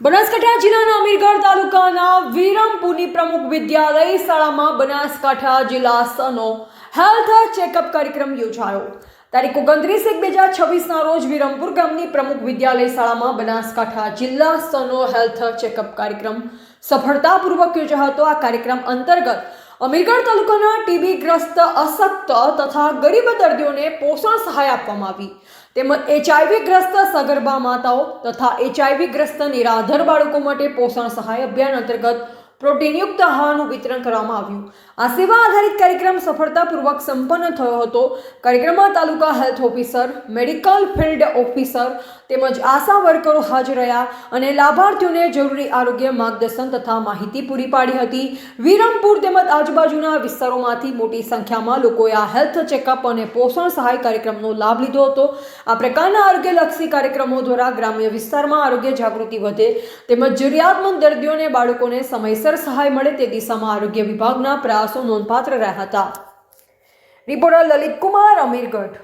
બનાસકાંઠા જિલ્લાના અમીરગઢ તાલુકાના વિરમપુરની પ્રમુખ વિદ્યાલય શાળામાં બનાસકાંઠા જિલ્લા સનો હેલ્થ ચેકઅપ કાર્યક્રમ યોજાયો. તારીખ ઓગણત્રીસ એક બે હજાર છવ્વીસના રોજ વિરમપુર ગામની પ્રમુખ વિદ્યાલય શાળામાં બનાસકાંઠા જિલ્લા સનો હેલ્થ ચેકઅપ કાર્યક્રમ સફળતાપૂર્વક યોજાયો હતો. આ કાર્યક્રમ અંતર્ગત અમીરગઢ તાલુકાના ટીબી ગ્રસ્ત અશક્ત તથા ગરીબ દર્દીઓને પોષણ સહાય આપવામાં આવી. તેમજ એચઆઈવી ગ્રસ્ત સગર્ભા માતાઓ તથા એચઆઈવી ગ્રસ્ત નિરાધર બાળકો માટે પોષણ સહાય અભિયાન અંતર્ગત પ્રોટીનયુક્ત આહારનું વિતરણ કરવામાં આવ્યું. આ સેવા આધારિત કાર્યક્રમ સફળતાપૂર્વક સંપન્ન થયો હતો. કાર્યક્રમમાં taluka health officer, medical field officer તેમજ આશા વર્કરો હાજર રહ્યા અને લાભાર્થીઓને જરૂરી આરોગ્ય માર્ગદર્શન તથા માહિતી પૂરી પાડી હતી. વિરમપુર તેમજ આજુબાજુના વિસ્તારોમાંથી મોટી સંખ્યામાં લોકોએ આ હેલ્થ ચેકઅપ અને પોષણ સહાય કાર્યક્રમનો લાભ લીધો હતો. આ પ્રકારના આરોગ્યલક્ષી કાર્યક્રમો દ્વારા ગ્રામ્ય વિસ્તારમાં આરોગ્ય જાગૃતિ વધે તેમજ જરૂરિયાતમંદ દર્દીઓને બાળકોને સમયસર સહાય મળે તે દિશામાં આરોગ્ય વિભાગના પ્રયાસો નોંધપાત્ર રહ્યા હતા. રિપોર્ટર લલિત કુમાર અમીરગઢ.